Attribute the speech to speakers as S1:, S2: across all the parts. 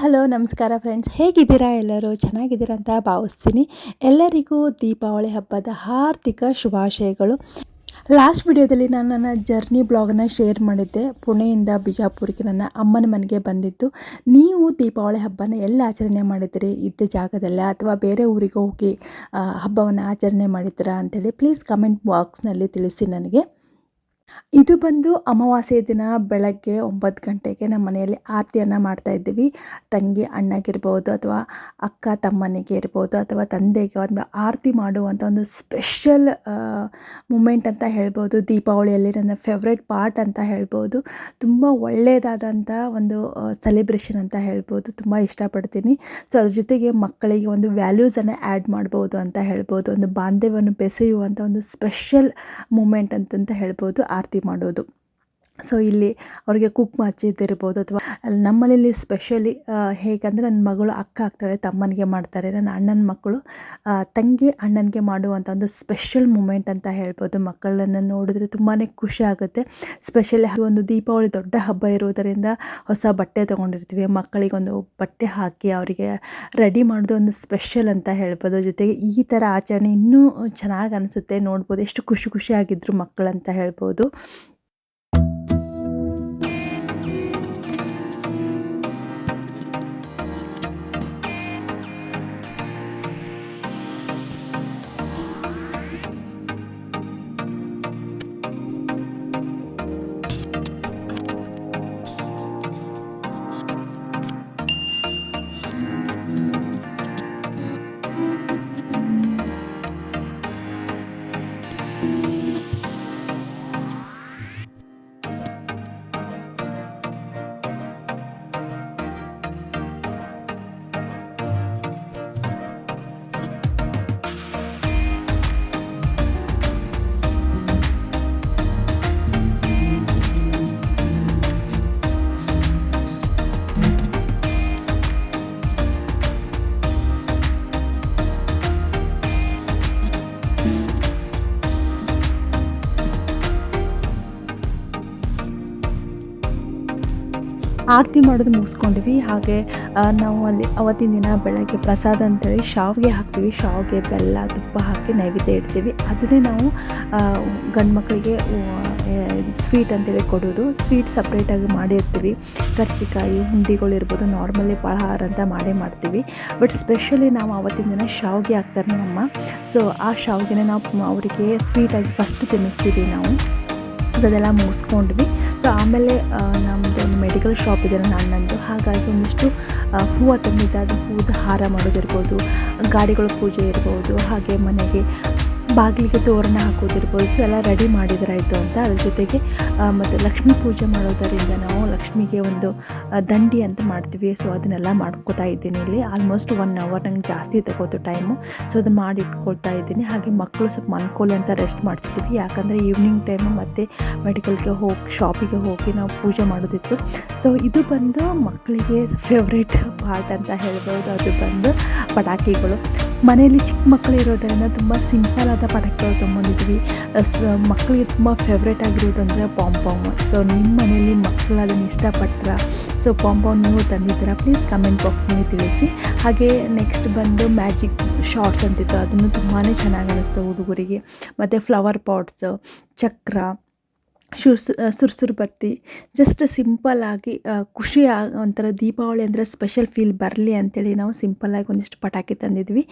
S1: Hello ನಮಸ್ಕಾರ friends ಹೇಗಿದ್ದೀರಾ ಎಲ್ಲರೂ? ಚೆನ್ನಾಗಿದ್ದೀರಾ ಅಂತ ಭಾವಿಸ್ತೀನಿ. ಎಲ್ಲರಿಗೂ ದೀಪಾವಳಿ ಹಬ್ಬದ ಹಾರ್ದಿಕ ಶುಭಾಶಯಗಳು. ಲಾಸ್ಟ್ ವಿಡಿಯೋದಲ್ಲಿ ನಾನು ನನ್ನ ಜರ್ನಿ ಬ್ಲಾಗನ್ನ ಶೇರ್ ಮಾಡಿದ್ದೆ. ಪುಣೆಯಿಂದ ಬಿಜಾಪುರಕ್ಕೆ ನನ್ನ ಅಮ್ಮನ ಮನೆಗೆ ಬಂದಿತ್ತು ನೀವು ದೀಪಾವಳಿ ಹಬ್ಬನ ಎಲ್ಲಿ ಆಚರಣೆ ಮಾಡಿದ್ದೀರಿ? ಇದ್ದ ಜಾಗದಲ್ಲೇ ಅಥವಾ ಬೇರೆ ಊರಿಗೆ ಹೋಗಿ ಹಬ್ಬವನ್ನು ಆಚರಣೆ ಮಾಡಿದ್ದೀರಾ ಅಂಥೇಳಿ ಪ್ಲೀಸ್ ಕಮೆಂಟ್ ಬಾಕ್ಸ್ನಲ್ಲಿ ತಿಳಿಸಿ ನನಗೆ. ಇದು ಬಂದು ಅಮಾವಾಸ್ಯೆ ದಿನ ಬೆಳಗ್ಗೆ ಒಂಬತ್ತು ಗಂಟೆಗೆ ನಮ್ಮ ಮನೆಯಲ್ಲಿ ಆರತಿಯನ್ನು ಮಾಡ್ತಾ ಇದ್ದೀವಿ. ತಂಗಿ ಅಣ್ಣಗಿರ್ಬೋದು ಅಥವಾ ಅಕ್ಕ ತಮ್ಮನಿಗೆ ಇರ್ಬೋದು ಅಥವಾ ತಂದೆಗೆ ಒಂದು ಆರತಿ ಮಾಡುವಂಥ ಒಂದು ಸ್ಪೆಷಲ್ ಮೂಮೆಂಟ್ ಅಂತ ಹೇಳ್ಬೋದು. ದೀಪಾವಳಿಯಲ್ಲಿ ನನ್ನ ಫೇವ್ರೆಟ್ ಪಾರ್ಟ್ ಅಂತ ಹೇಳ್ಬೋದು. ತುಂಬ ಒಳ್ಳೆಯದಾದಂಥ ಒಂದು ಸೆಲೆಬ್ರೇಷನ್ ಅಂತ ಹೇಳ್ಬೋದು. ತುಂಬ ಇಷ್ಟಪಡ್ತೀನಿ. ಸೊ, ಅದ್ರ ಜೊತೆಗೆ ಮಕ್ಕಳಿಗೆ ಒಂದು ವ್ಯಾಲ್ಯೂಸನ್ನು ಆ್ಯಡ್ ಮಾಡ್ಬೋದು ಅಂತ ಹೇಳ್ಬೋದು. ಒಂದು ಬಾಂಧವ್ಯವನ್ನು ಬೆಸೆಯುವಂಥ ಒಂದು ಸ್ಪೆಷಲ್ ಮೂಮೆಂಟ್ ಅಂತಂತ ಹೇಳ್ಬೋದು. ಆರತಿ ಮಾಡೋದು. ಸೊ ಇಲ್ಲಿ ಅವರಿಗೆ ಕುಕ್ ಹಚ್ಚಿದ್ದಿರ್ಬೋದು ಅಥವಾ ನಮ್ಮನೇಲಿ ಸ್ಪೆಷಲಿ ಹೇಗಂದರೆ ನನ್ನ ಮಗಳು ಅಕ್ಕ ಆಗ್ತಾಳೆ, ತಮ್ಮನಿಗೆ ಮಾಡ್ತಾರೆ. ನನ್ನ ಅಣ್ಣನ ಮಕ್ಕಳು ತಂಗಿ ಅಣ್ಣನಿಗೆ ಮಾಡುವಂಥ ಒಂದು ಸ್ಪೆಷಲ್ ಮೂಮೆಂಟ್ ಅಂತ ಹೇಳ್ಬೋದು. ಮಕ್ಕಳನ್ನು ನೋಡಿದ್ರೆ ತುಂಬಾ ಖುಷಿ ಆಗುತ್ತೆ. ಸ್ಪೆಷಲಿ ಒಂದು ದೀಪಾವಳಿ ದೊಡ್ಡ ಹಬ್ಬ ಇರುವುದರಿಂದ ಹೊಸ ಬಟ್ಟೆ ತೊಗೊಂಡಿರ್ತೀವಿ. ಮಕ್ಕಳಿಗೆ ಒಂದು ಬಟ್ಟೆ ಹಾಕಿ ಅವರಿಗೆ ರೆಡಿ ಮಾಡೋದು ಒಂದು ಸ್ಪೆಷಲ್ ಅಂತ ಹೇಳ್ಬೋದು. ಜೊತೆಗೆ ಈ ಥರ ಆಚರಣೆ ಇನ್ನೂ ಚೆನ್ನಾಗಿ ಅನಿಸುತ್ತೆ. ನೋಡ್ಬೋದು, ಎಷ್ಟು ಖುಷಿ ಖುಷಿಯಾಗಿದ್ದರು ಮಕ್ಕಳಂತ ಹೇಳ್ಬೋದು. thank you ಆರತಿ ಮಾಡೋದು ಮುಗಿಸ್ಕೊಂಡ್ವಿ. ಹಾಗೆ ನಾವು ಅಲ್ಲಿ ಅವತ್ತಿನ ದಿನ ಬೆಳಗ್ಗೆ ಪ್ರಸಾದ ಅಂತೇಳಿ ಶಾವಿಗೆ ಹಾಕ್ತೀವಿ. ಶಾವಿಗೆ ಬೆಲ್ಲ, ತುಪ್ಪ ಹಾಕಿ ನೈವೇದ್ಯ ಇಡ್ತೀವಿ. ಅದನ್ನೇ ನಾವು ಗಂಡು ಮಕ್ಕಳಿಗೆ ಸ್ವೀಟ್ ಅಂತೇಳಿ ಕೊಡೋದು. ಸ್ವೀಟ್ ಸಪ್ರೇಟಾಗಿ ಮಾಡಿರ್ತೀವಿ. ಕರ್ಚಿಕಾಯಿ ಹುಂಡಿಗಳಿರ್ಬೋದು ನಾರ್ಮಲಿ ಪಳಹಾರ ಅಂತ ಮಾಡೇ ಮಾಡ್ತೀವಿ. ಬಟ್ ಸ್ಪೆಷಲಿ ನಾವು ಅವತ್ತಿನ ದಿನ ಶಾವಿಗೆ ಹಾಕ್ತಾರೆ ನಮ್ಮ ಸೊ ಆ ಶಾವಿಗೆನ ನಾವು, ಅವರಿಗೆ ಸ್ವೀಟಾಗಿ ಫಸ್ಟ್ ತಿನ್ನಿಸ್ತೀವಿ ನಾವು. ಅದೆಲ್ಲ ಮುಗಿಸ್ಕೊಂಡ್ವಿ. ಸೊ ಆಮೇಲೆ ನಮ್ಮದು ಒಂದು ಮೆಡಿಕಲ್ ಶಾಪ್ ಇದೆ ನನ್ನದು. ಹಾಗಾಗಿ ಒಂದಿಷ್ಟು ಹೂವು ತಂದಿದ್ದಾಗ ಹೂವು ಹಾರ ಮಾಡೋದಿರ್ಬೋದು, ಗಾಡಿಗಳ ಪೂಜೆ ಇರ್ಬೋದು, ಹಾಗೆ ಮನೆಗೆ ಬಾಗಿಲಿಗೆ ತೋರಣ ಹಾಕೋದಿರ್ಬೋದು ಸೊ ಎಲ್ಲ ರೆಡಿ ಮಾಡಿದ್ರಾಯಿತು ಅಂತ. ಅದ್ರ ಜೊತೆಗೆ ಮತ್ತು ಲಕ್ಷ್ಮೀ ಪೂಜೆ ಮಾಡೋದರಿಂದ ನಾವು ಲಕ್ಷ್ಮಿಗೆ ಒಂದು ದಂಡಿ ಅಂತ ಮಾಡ್ತೀವಿ. ಸೊ ಅದನ್ನೆಲ್ಲ ಮಾಡ್ಕೋತಾ ಇದ್ದೀನಿ ಇಲ್ಲಿ. ಆಲ್ಮೋಸ್ಟ್ ಒನ್ ಅವರ್ ನಂಗೆ ಜಾಸ್ತಿ ತಗೋತು ಟೈಮು ಸೊ ಅದು ಮಾಡಿ ಇಟ್ಕೊಳ್ತಾ ಇದ್ದೀನಿ. ಹಾಗೆ ಮಕ್ಕಳು ಸ್ವಲ್ಪ ಮನ್ಕೊಳ್ಳಿ ಅಂತ ರೆಸ್ಟ್ ಮಾಡಿಸಿದ್ವಿ ಯಾಕಂದರೆ ಈವ್ನಿಂಗ್ ಟೈಮು ಮತ್ತು ಮೆಡಿಕಲ್ಗೆ ಹೋಗಿ ಶಾಪಿಗೆ ಹೋಗಿ ನಾವು ಪೂಜೆ ಮಾಡೋದಿತ್ತು. ಸೊ ಇದು ಬಂದು ಮಕ್ಕಳಿಗೆ ಫೇವ್ರೇಟ್ ಪಾರ್ಟ್ ಅಂತ ಹೇಳ್ಬೋದು. ಅದು ಬಂದು ಪಟಾಕಿಗಳು. ಮನೆಯಲ್ಲಿ ಚಿಕ್ಕ ಮಕ್ಕಳು ಇರೋದರಿಂದ ತುಂಬ ಸಿಂಪಲ್ ಆದ ಪಟಾಕಿಗಳು ತೊಗೊಂಡಿದ್ವಿ ಸ ಮಕ್ಕಳಿಗೆ ತುಂಬ ಫೇವ್ರೇಟ್ ಆಗಿರೋದಂದರೆ ಪಾಂಪಾಮ್ ಸೊ ನಿಮ್ಮ ಮನೆಯಲ್ಲಿ ಮಕ್ಕಳು ಅದನ್ನು ಇಷ್ಟಪಟ್ರ? ಸೊ ಪಾಂಪಾಮ್ ನೀವು ತಂದಿದ್ದೀರಾ? ಪ್ಲೀಸ್ ಕಮೆಂಟ್ ಬಾಕ್ಸ್ನಲ್ಲಿ ತಿಳಿಸಿ. ಹಾಗೆ ನೆಕ್ಸ್ಟ್ ಬಂದು ಮ್ಯಾಜಿಕ್ ಶಾರ್ಟ್ಸ್ ಅಂತಿತ್ತು. ಅದನ್ನು ತುಂಬಾ ಚೆನ್ನಾಗಿ ಅನ್ನಿಸ್ತು ಹುಡುಗರಿಗೆ. ಮತ್ತು ಫ್ಲವರ್ ಪಾಟ್ಸ್ ಚಕ್ರ ಶುರ್ಸ್ ಸುರ್ಸುರು ಬತ್ತಿ ಜಸ್ಟ್ ಸಿಂಪಲ್ಲಾಗಿ ಖುಷಿ ಒಂಥರ ದೀಪಾವಳಿ ಅಂದರೆ ಸ್ಪೆಷಲ್ ಫೀಲ್ ಬರಲಿ ಅಂಥೇಳಿ ನಾವು ಸಿಂಪಲ್ಲಾಗಿ ಒಂದಿಷ್ಟು ಪಟಾಕಿ ತಂದಿದ್ವಿ.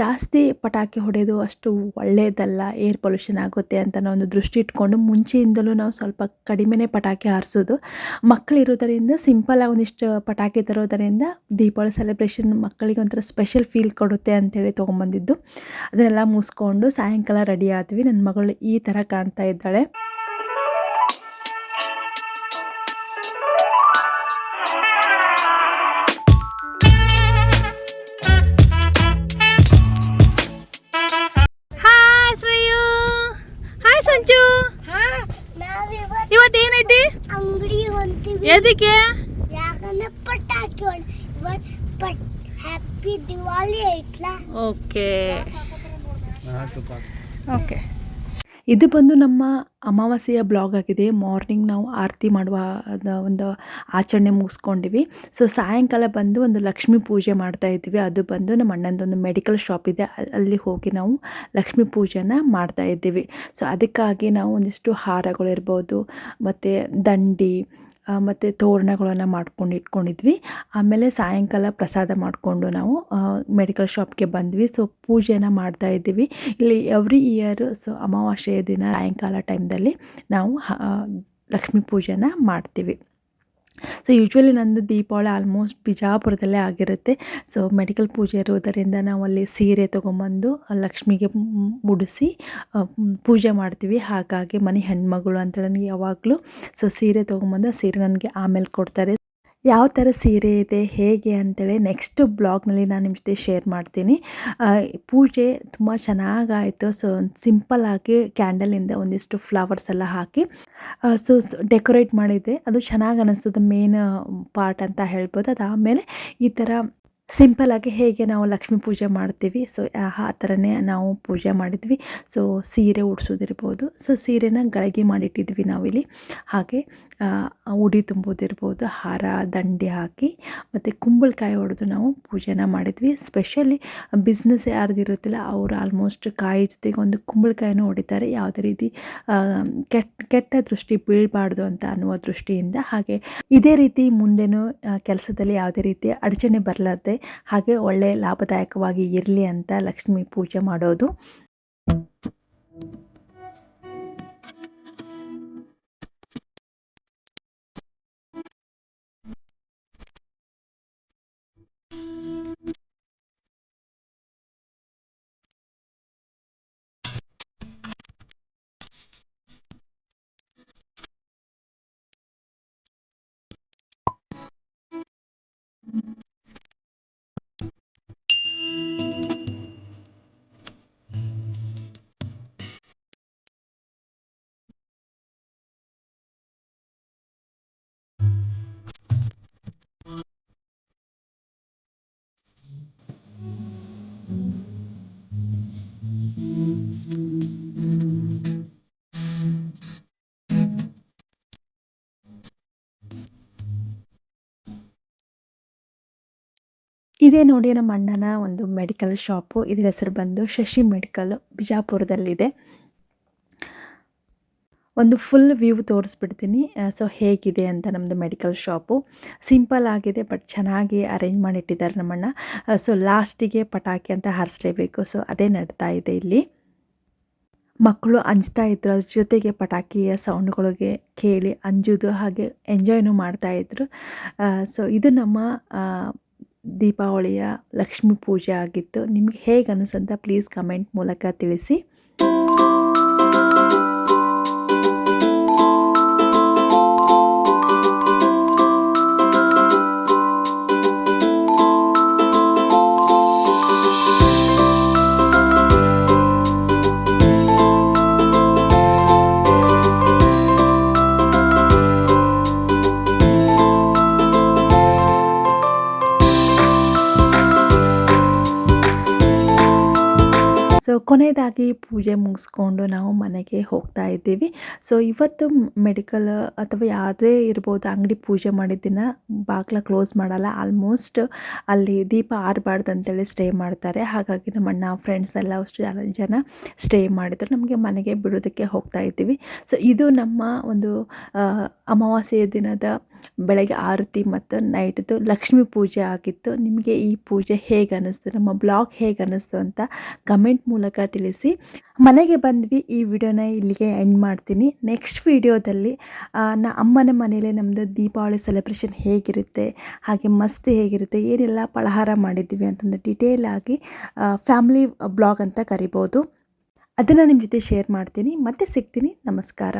S1: ಜಾಸ್ತಿ ಪಟಾಕಿ ಹೊಡೆಯೋದು ಅಷ್ಟು ಒಳ್ಳೆಯದಲ್ಲ ಏರ್ ಪೊಲ್ಯೂಷನ್ ಆಗುತ್ತೆ ಅಂತ ನಾವು ಒಂದು ದೃಷ್ಟಿ ಇಟ್ಕೊಂಡು ಮುಂಚೆಯಿಂದಲೂ ನಾವು ಸ್ವಲ್ಪ ಕಡಿಮೆನೇ ಪಟಾಕಿ ಹಾರಿಸೋದು. ಮಕ್ಕಳಿರೋದರಿಂದ ಸಿಂಪಲ್ಲಾಗಿ ಒಂದಿಷ್ಟು ಪಟಾಕಿ ತರೋದರಿಂದ ದೀಪಾವಳಿ ಸೆಲೆಬ್ರೇಷನ್ ಮಕ್ಕಳಿಗೆ ಒಂಥರ ಸ್ಪೆಷಲ್ ಫೀಲ್ ಕೊಡುತ್ತೆ ಅಂಥೇಳಿ ತೊಗೊಂಬಂದಿದ್ದು. ಅದನ್ನೆಲ್ಲ ಮುಗಿಸ್ಕೊಂಡು ಸಾಯಂಕಾಲ ರೆಡಿ ಆದ್ವಿ. ನನ್ನ ಮಗಳು ಈ ಥರ ಕಾಣ್ತಾ ಇದ್ದಾಳೆ.
S2: ಅಂಗಡಿ ಹೊಂತೀವಿ
S1: ಎದಕ್ಕೆ?
S2: ಯಾಕಂದ್ರೆ ಪಟಾಕಿ ಹ್ಯಾಪಿ ದಿವಾಲಿ ಐತ್ಲಾ?
S1: ಓಕೆ ಓಕೆ ಇದು ಬಂದು ನಮ್ಮ ಅಮಾವಾಸ್ಯೆಯ ಬ್ಲಾಗ್ ಆಗಿದೆ. ಮಾರ್ನಿಂಗ್ ನಾವು ಆರತಿ ಮಾಡುವ ಒಂದು ಆಚರಣೆ ಮುಗಿಸ್ಕೊಂಡಿವಿ. ಸೊ, ಸಾಯಂಕಾಲ ಬಂದು ಒಂದು ಲಕ್ಷ್ಮೀ ಪೂಜೆ ಮಾಡ್ತಾ ಇದ್ದೀವಿ. ಅದು ಬಂದು ನಮ್ಮ ಅಣ್ಣಂದೊಂದು ಮೆಡಿಕಲ್ ಶಾಪ್ ಇದೆ. ಅಲ್ಲಿ ಹೋಗಿ ನಾವು ಲಕ್ಷ್ಮೀ ಪೂಜೆನ ಮಾಡ್ತಾ ಇದ್ದೀವಿ. ಸೊ, ಅದಕ್ಕಾಗಿ ನಾವು ಒಂದಿಷ್ಟು ಹಾರಗಳಿರ್ಬೋದು ಮತ್ತು ದಂಡಿ ಮತ್ತು ತೋರಣಗಳನ್ನು ಮಾಡ್ಕೊಂಡು ಇಟ್ಕೊಂಡಿದ್ವಿ. ಆಮೇಲೆ ಸಾಯಂಕಾಲ ಪ್ರಸಾದ ಮಾಡಿಕೊಂಡು ನಾವು ಮೆಡಿಕಲ್ ಶಾಪ್ಗೆ ಬಂದ್ವಿ. ಸೊ ಪೂಜೆನ ಮಾಡ್ತಾ ಇದ್ದೀವಿ. ಇಲ್ಲಿ ಎವ್ರಿ ಇಯರ್ ಸೊ ಅಮಾವಾಸ್ಯೆಯ ದಿನ ಸಾಯಂಕಾಲ ಟೈಮ್ದಲ್ಲಿ ನಾವು ಲಕ್ಷ್ಮೀ ಪೂಜೆನ ಮಾಡ್ತೀವಿ. ಸೊ ಯೂಶ್ವಲಿ ನಂದು ದೀಪಾವಳಿ ಆಲ್ಮೋಸ್ಟ್ ಬಿಜಾಪುರದಲ್ಲೇ ಆಗಿರುತ್ತೆ. ಸೊ ಮೆಡಿಕಲ್ ಪೂಜೆ ಇರುವುದರಿಂದ ನಾವು ಅಲ್ಲಿ ಸೀರೆ ತೊಗೊಂಬಂದು ಲಕ್ಷ್ಮಿಗೆ ಮುಡಿಸಿ ಪೂಜೆ ಮಾಡ್ತೀವಿ. ಹಾಗಾಗಿ ಮನೆ ಹೆಣ್ಮಗಳು ಅಂತೇಳಿ ನನಗೆ ಯಾವಾಗಲೂ ಸೊ ಸೀರೆ ತೊಗೊಂಬಂದು ಆ ಸೀರೆ ನನಗೆ ಆಮೇಲೆ ಕೊಡ್ತಾರೆ. ಯಾವ ಥರ ಸೀರೆ ಇದೆ, ಹೇಗೆ ಅಂತೇಳಿ ನೆಕ್ಸ್ಟ್ ಬ್ಲಾಗ್ನಲ್ಲಿ ನಾನು ನಿಮ್ಮ ಜೊತೆ ಶೇರ್ ಮಾಡ್ತೀನಿ. ಪೂಜೆ ತುಂಬ ಚೆನ್ನಾಗಾಯಿತು. ಸೊ ಸಿಂಪಲ್ ಆಗಿ ಕ್ಯಾಂಡಲಿಂದ ಒಂದಿಷ್ಟು ಫ್ಲವರ್ಸ್ ಎಲ್ಲ ಹಾಕಿ ಸೊ ಡೆಕೋರೇಟ್ ಮಾಡಿದ್ದೆ. ಅದು ಚೆನ್ನಾಗಿ ಅನ್ನಿಸ್ತದೆ ಮೇನ್ ಪಾರ್ಟ್ ಅಂತ ಹೇಳ್ಬೋದು. ಅದಾದಮೇಲೆ ಈ ಥರ ಸಿಂಪಲ್ಲಾಗಿ ಹೇಗೆ ನಾವು ಲಕ್ಷ್ಮಿ ಪೂಜೆ ಮಾಡ್ತೀವಿ. ಸೊ ಆ ಥರನೇ ನಾವು ಪೂಜೆ ಮಾಡಿದ್ವಿ. ಸೊ ಸೀರೆ ಉಡ್ಸೋದಿರ್ಬೋದು. ಸೊ ಸೀರೆನ ಗಳಗಿ ಮಾಡಿಟ್ಟಿದ್ವಿ ನಾವಿಲ್ಲಿ. ಹಾಗೆ ಉಡಿ ತುಂಬೋದಿರ್ಬೋದು, ಹಾರ, ದಂಡೆ ಹಾಕಿ, ಮತ್ತು ಕುಂಬಳಕಾಯಿ ಹೊಡೆದು ನಾವು ಪೂಜೆನ ಮಾಡಿದ್ವಿ. ಸ್ಪೆಷಲಿ ಬಿಸ್ನೆಸ್ ಯಾರ್ದು ಇರುತ್ತಿಲ್ಲ, ಅವರು ಆಲ್ಮೋಸ್ಟ್ ಕಾಯಿ ಜೊತೆಗೆ ಒಂದು ಕುಂಬಳಕಾಯಿನೂ ಹೊಡಿತಾರೆ. ಯಾವುದೇ ರೀತಿ ಕೆಟ್ಟ ಕೆಟ್ಟ ದೃಷ್ಟಿ ಬೀಳಬಾರ್ದು ಅಂತ ಅನ್ನುವ ದೃಷ್ಟಿಯಿಂದ ಹಾಗೆ ಇದೇ ರೀತಿ ಮುಂದೆನೂ ಕೆಲಸದಲ್ಲಿ ಯಾವುದೇ ರೀತಿ ಅಡಚಣೆ ಬರಲಾರ್ದೆ ಹಾಗೆ ಒಳ್ಳೆ ಲಾಭದಾಯಕವಾಗಿ ಇರಲಿ ಅಂತ ಲಕ್ಷ್ಮೀ ಪೂಜೆ ಮಾಡೋದು. ಇದೇ ನೋಡಿ ನಮ್ಮ ಅಣ್ಣನ ಒಂದು ಮೆಡಿಕಲ್ ಶಾಪು. ಇದರ ಹೆಸರು ಬಂದು ಶಶಿ ಮೆಡಿಕಲ್ ಬಿಜಾಪುರದಲ್ಲಿದೆ. ಒಂದು ಫುಲ್ ವ್ಯೂ ತೋರಿಸ್ಬಿಡ್ತೀನಿ. ಸೊ ಹೇಗಿದೆ ಅಂತ ನಮ್ಮದು ಮೆಡಿಕಲ್ ಶಾಪು. ಸಿಂಪಲ್ ಆಗಿದೆ ಬಟ್ ಚೆನ್ನಾಗಿ ಅರೇಂಜ್ ಮಾಡಿಟ್ಟಿದ್ದಾರೆ ನಮ್ಮಣ್ಣ ಸೊ ಲಾಸ್ಟಿಗೆ ಪಟಾಕಿ ಅಂತ ಹಾರಿಸ್ಲೇಬೇಕು. ಸೊ ಅದೇ ನಡ್ತಾ ಇದೆ ಇಲ್ಲಿ. ಮಕ್ಕಳು ಅಂಜ್ತಾ ಇದ್ರು, ಅದ್ರ ಜೊತೆಗೆ ಪಟಾಕಿಯ ಸೌಂಡ್ಗಳಿಗೆ ಕೇಳಿ ಅಂಜೋದು ಹಾಗೆ ಎಂಜಾಯ್ನೂ ಮಾಡ್ತಾಯಿದ್ರು ಸೊ ಇದು ನಮ್ಮ ದೀಪಾವಳಿಯ ಲಕ್ಷ್ಮೀ ಪೂಜೆ ಆಗಿತ್ತು. ನಿಮಗೆ ಹೇಗೆ ಅನಿಸಂತ ಪ್ಲೀಸ್ ಕಮೆಂಟ್ ಮೂಲಕ ತಿಳಿಸಿ. ಕೊನೆಯದಾಗಿ ಪೂಜೆ ಮುಗಿಸ್ಕೊಂಡು ನಾವು ಮನೆಗೆ ಹೋಗ್ತಾ ಇದ್ದೀವಿ. ಸೊ ಇವತ್ತು ಮೆಡಿಕಲ್ ಅಥವಾ ಯಾರೇ ಇರ್ಬೋದು ಅಂಗಡಿ ಪೂಜೆ ಮಾಡಿದ ದಿನ ಬಾಗಿಲ ಕ್ಲೋಸ್ ಮಾಡಲ್ಲ. ಆಲ್ಮೋಸ್ಟ್ ಅಲ್ಲಿ ದೀಪ ಆರಬಾರ್ದು ಅಂತೇಳಿ ಸ್ಟೇ ಮಾಡ್ತಾರೆ. ಹಾಗಾಗಿ ನಮ್ಮ ಅಣ್ಣ ಫ್ರೆಂಡ್ಸ್ ಎಲ್ಲ ಅಷ್ಟು ಜನ- ಸ್ಟೇ ಮಾಡಿದ್ರು. ನಮಗೆ ಮನೆಗೆ ಬಿಡೋದಕ್ಕೆ ಹೋಗ್ತಾ ಇದ್ದೀವಿ. ಸೊ ಇದು ನಮ್ಮ ಒಂದು ಅಮಾವಾಸ್ಯೆಯ ದಿನದ ಬೆಳಗ್ಗೆ ಆರತಿ ಮತ್ತು ನೈಟ್ದು ಲಕ್ಷ್ಮೀ ಪೂಜೆ ಆಗಿತ್ತು. ನಿಮಗೆ ಈ ಪೂಜೆ ಹೇಗೆ ಅನ್ನಿಸ್ತು? ನಮ್ಮ ಬ್ಲಾಗ್ ಹೇಗೆ ಅನ್ನಿಸ್ತು ಅಂತ ಕಮೆಂಟ್ ಮೂಲಕ ತಿಳಿಸಿ. ಮನೆಗೆ ಬಂದ್ವಿ. ಈ ವಿಡಿಯೋನ ಇಲ್ಲಿಗೆ ಎಂಡ್ ಮಾಡ್ತೀನಿ. ನೆಕ್ಸ್ಟ್ ವಿಡಿಯೋದಲ್ಲಿ ನಾ ಅಮ್ಮನ ಮನೇಲಿ ನಮ್ಮದು ದೀಪಾವಳಿ ಸೆಲೆಬ್ರೇಷನ್ ಹೇಗಿರುತ್ತೆ? ಹಾಗೆ ಮಸ್ತಿ ಹೇಗಿರುತ್ತೆ? ಏನೆಲ್ಲ ಪಳಹಾರ ಮಾಡಿದ್ವಿ ಅಂತಂದು ಡಿಟೇಲ್ ಆಗಿ ಫ್ಯಾಮ್ಲಿ ಬ್ಲಾಗ್ ಅಂತ ಕರಿಬೋದು. ಅದನ್ನು ನಿಮ್ಮ ಜೊತೆ ಶೇರ್ ಮಾಡ್ತೀನಿ. ಮತ್ತೆ ಸಿಗ್ತೀನಿ. ನಮಸ್ಕಾರ.